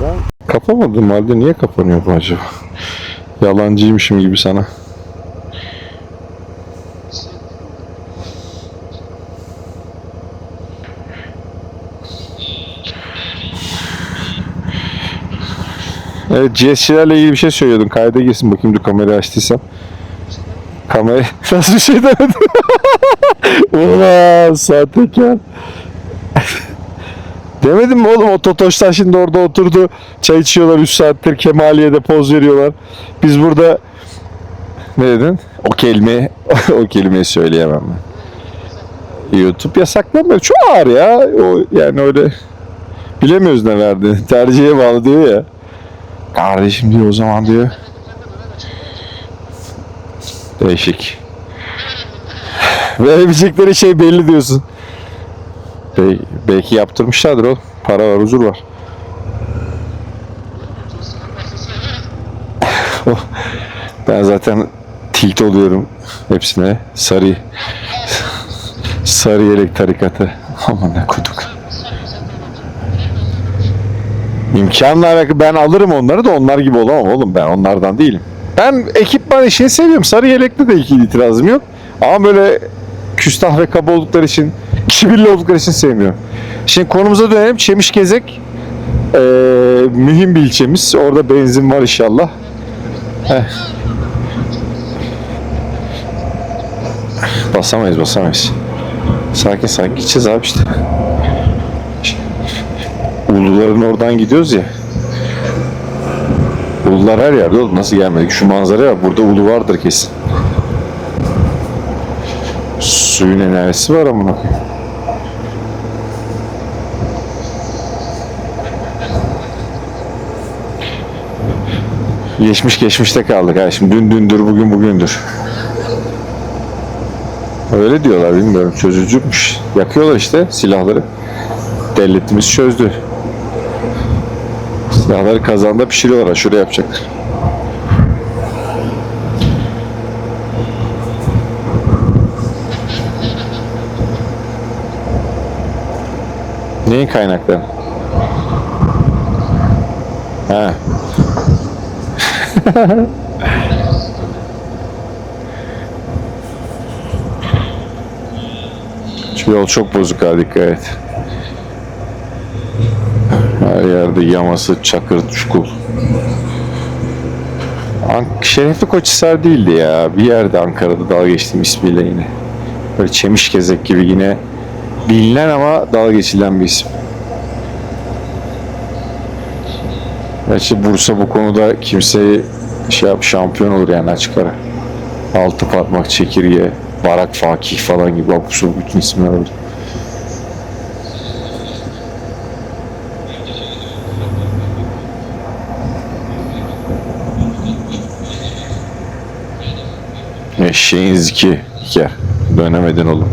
Ben kapamadım halde niye kapanıyor bu acaba? Yalancıymışım gibi sana. Evet GS'çilerle ilgili bir şey söylüyordun. Kayda girsin bakayım dur kamerayı açtıysam. Kamera nasıl bir şey demedim. Ulan sahtekar. Demedim mi oğlum o Totoşlar şimdi orada oturdu. Çay içiyorlar 3 saattir Kemaliye'de poz veriyorlar. Biz burada ne dedin? O kelimeyi o kelimeyi söyleyemem ben. YouTube yasaklamıyor. Çok ağır ya. O yani öyle bilemiyoruz ne verdi. Tercihe bağlı diyor ya. Kardeşim diyor o zaman diyor. Değişik. Verebilecekleri şey belli diyorsun. Be- belki yaptırmışlardır o. Para var, huzur var. ben zaten tilt oluyorum hepsine. Sarı sarı yelek tarikatı. Aman ne kuduk. İmkanla alakalı ben alırım onları da onlar gibi olamam oğlum ben onlardan değilim. Ben ekipman işini seviyorum. Sarı yelekli de iki itirazım yok. Ama böyle küstah ve kaba oldukları için, kibirli oldukları için sevmiyorum. Şimdi konumuza dönelim. Çemiş Gezek eee, mühim bir ilçemiz. Orada benzin var inşallah. Heh. Basamayız basamayız. Sakin sakin gideceğiz abi işte. Uluların oradan gidiyoruz ya. Ulular her yerde oğlum nasıl gelmedik? Şu manzaraya bak burada ulu vardır kesin. Suyun enerjisi var amına koyayım. Geçmiş geçmişte kaldık kardeşim. Dün dündür bugün bugündür. Öyle diyorlar bilmiyorum çözücüymüş. Yakıyorlar işte silahları. Devletimiz çözdü. Silahları kazanda pişiriyorlar. Şuraya yapacaklar. Neyin kaynakları? Ha. Şu yol çok bozuk ha dikkat et. Her yerde yaması, çakır, çukul. Ank Şerefli Koçhisar değildi ya. Bir yerde Ankara'da dalga geçtiğim ismiyle yine. Böyle Çemişgezek gibi yine bilinen ama dalga geçilen bir isim. Gerçi Bursa bu konuda kimseyi şey yap, şampiyon olur yani açık ara. Altı parmak çekirge, Barak Fakih falan gibi abuk bütün isimler oldu. Eşeğin ziki hikaye. Dönemedin oğlum.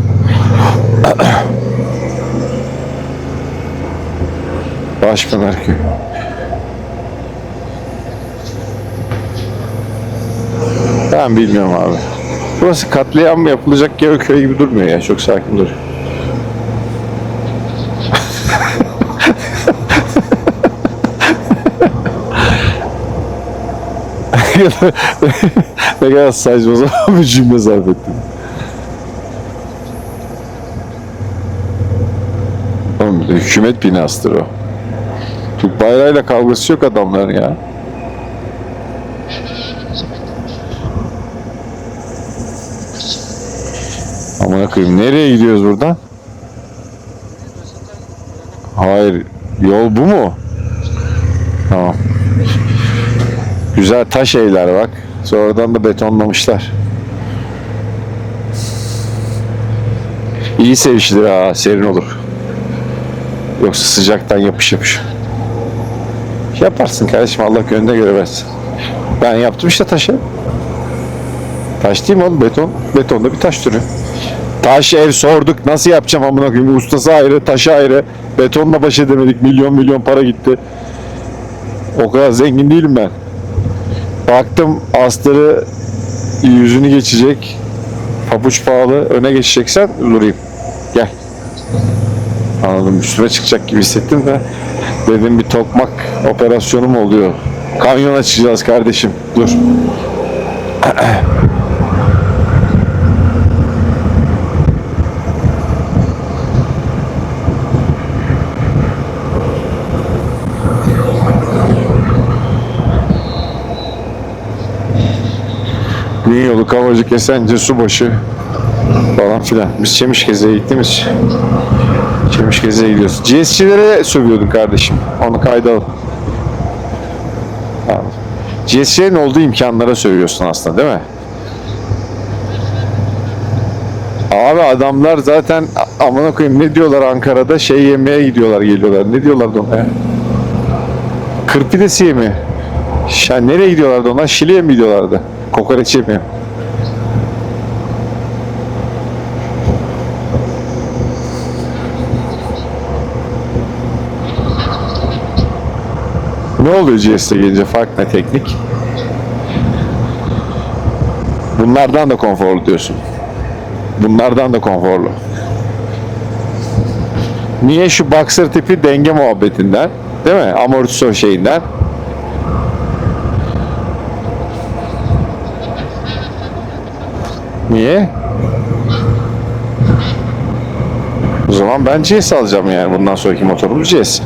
Başpınarköy. Ben bilmiyorum abi. Burası katliam mı yapılacak gibi köy gibi durmuyor ya. Çok sakin duruyor. ne kadar saçma sapan bir cümle sarf ettim. Oğlum hükümet binasıdır o. Türk bayrağıyla kavgası yok adamların ya. Amına koyayım nereye gidiyoruz buradan? Hayır yol bu mu? Tamam. Güzel taş evler bak. Sonradan da betonlamışlar. İyi sevişilir ha serin olur. Yoksa sıcaktan yapış yapış. Yaparsın kardeşim Allah gönlüne göre versin. Ben yaptım işte taşı. Taş değil mi oğlum beton? Betonda bir taş türü. Taş ev sorduk nasıl yapacağım amına koyayım ustası ayrı taşı ayrı betonla baş edemedik milyon milyon para gitti o kadar zengin değilim ben baktım astarı yüzünü geçecek pabuç pahalı öne geçeceksen durayım gel anladım üstüme çıkacak gibi hissettim de Dedim bir tokmak operasyonu mu oluyor? Kanyon açacağız kardeşim. Dur. Gün yolu Kavacık Esence Subaşı falan filan. Biz Çemişgeze'ye gittiğimiz. Çemişgeze'ye gidiyoruz. GS'çilere sövüyordun kardeşim. Onu kayda al. Tamam. GS'çilerin olduğu imkanlara sövüyorsun aslında değil mi? Abi adamlar zaten a- amına koyayım ne diyorlar Ankara'da şey yemeye gidiyorlar geliyorlar. Ne diyorlardı ona ya? Kırpidesi yemi. Şa nereye gidiyorlardı onlar? Şili'ye mi gidiyorlardı? Kokoreç yemeye. Ne oluyor GS'de gelince fark ne teknik? Bunlardan da konforlu diyorsun. Bunlardan da konforlu. Niye şu boxer tipi denge muhabbetinden? Değil mi? Amortisör şeyinden. Niye? O zaman ben GS alacağım yani bundan sonraki motorumuz GS.